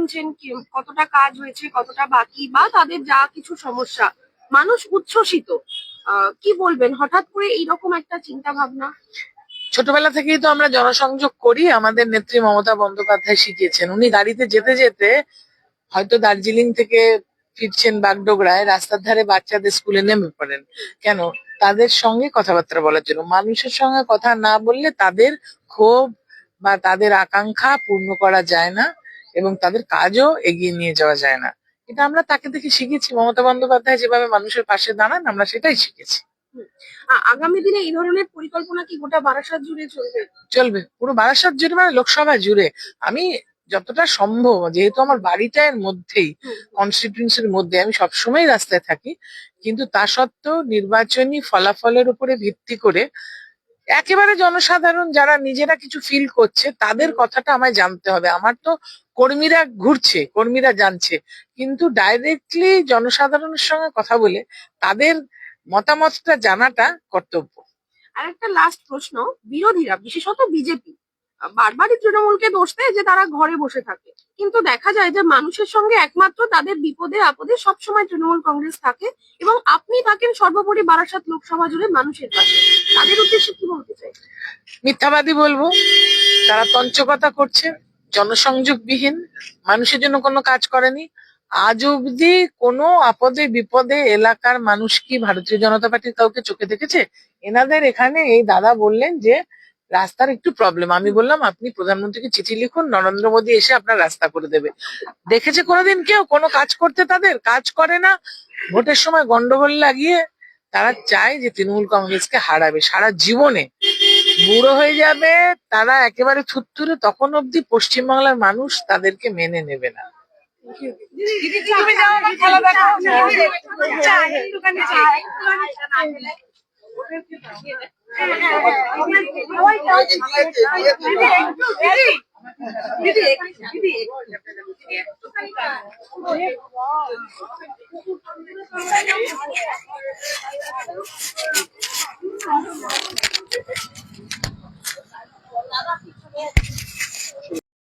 শুনছেন কতটা কাজ হয়েছে, কতটা বাকি, বা তাদের যা কিছু সমস্যা, মানুষ উচ্ছ্বসিত। কি বলবেন? হঠাৎ করে এইরকম একটা চিন্তা ভাবনা ছোটবেলা থেকেই তো আমরা জনসংযোগ করি, আমাদের নেত্রী মমতা বন্দ্যোপাধ্যায় শিখিয়েছেন। উনি গাড়িতে যেতে যেতে হয়তো দার্জিলিং থেকে ফিরছেন বাগডোগরায়, রাস্তার ধারে বাচ্চাদের স্কুলে নেমে পড়েন। কেন? তাদের সঙ্গে কথাবার্তা বলার জন্য। মানুষের সঙ্গে কথা না বললে তাদের ক্ষোভ বা তাদের আকাঙ্ক্ষা পূর্ণ করা যায় না। এবং তাদের কাজও এগিয়ে নিয়ে যাওয়া যায় না। এটা আমরা তাকে দেখে শিখেছি। মমতা বন্দ্যোপাধ্যায় যেভাবে মানুষের পাশে দাঁড়ান আমরা সেটাই শিখেছি। আগামী দিনে এই ধরনের পরিকল্পনা কি গোটা বারাসাত জুড়ে চলবে? চলবে। পুরো বারাসাত জুড়ে মানে লোকসভা জুড়ে। আমি যতটা সম্ভব যেহেতু আমার বাড়িটা এর মধ্যেই কনস্টিটিউন্সির মধ্যে আমি সবসময় রাস্তায় থাকি। কিন্তু তা সত্ত্বেও নির্বাচনী ফলাফলের উপরে ভিত্তি করে একেবারে জনসাধারণ যারা নিজেরা কিছু ফিল করছে, তাদের কথাটা আমায় জানতে হবে। আমার তো কর্মীরা ঘুরছে, কর্মীরা জানছে। কিন্তু ডাইরেক্টলি জনসাধারণের সঙ্গে কথা বলে তাদের মতামতটা জানাটা কর্তব্য। আর একটা লাস্ট প্রশ্ন, বিরোধীরা, বিশেষত বিজেপি বারবারই তৃণমূলকে দোষ দেয় যে তারা ঘরে বসে থাকে। কিন্তু দেখা যায় যে মানুষের সঙ্গে একমাত্র তাদের বিপদে আপদে সবসময় তৃণমূল কংগ্রেস থাকে এবং আপনি থাকেন সর্বোপরি বারাসাত লোকসভা জুড়ে মানুষের পাশে। তাদের উদ্দেশ্যে কি বলতে চাই? মিথ্যাবাদী বলব, তারা তঞ্চকতা করছে, জনসংযোগবিহীন, মানুষের জন্য কোনো কাজ করেনি। আজ অবধি কোনো আপদে বিপদে এলাকার মানুষ কি ভারতীয় জনতা পার্টির কাউকে চোখে দেখেছে? এনাদের এখানে এই দাদা বললেন যে রাস্তার একটু প্রবলেম আমি বললাম আপনি প্রধানমন্ত্রীকে চিঠি লিখুন নরেন্দ্র মোদী এসে আপনার রাস্তা করে দেবে। দেখেছে কোনোদিন কেউ? কোনো কাজ করতে তাদের? কাজ করে না। ভোটের সময় গন্ডগোল লাগিয়ে তারা চায় যে তৃণমূল কংগ্রেসকে হারাবে সারা জীবনে। বুড়ো হয়ে যাবে তারা একেবারে থুত্তুরে তখন অব্দি পশ্চিমবাংলার মানুষ তাদেরকে মেনে নেবে না। যাও আমার খেলা দেখো।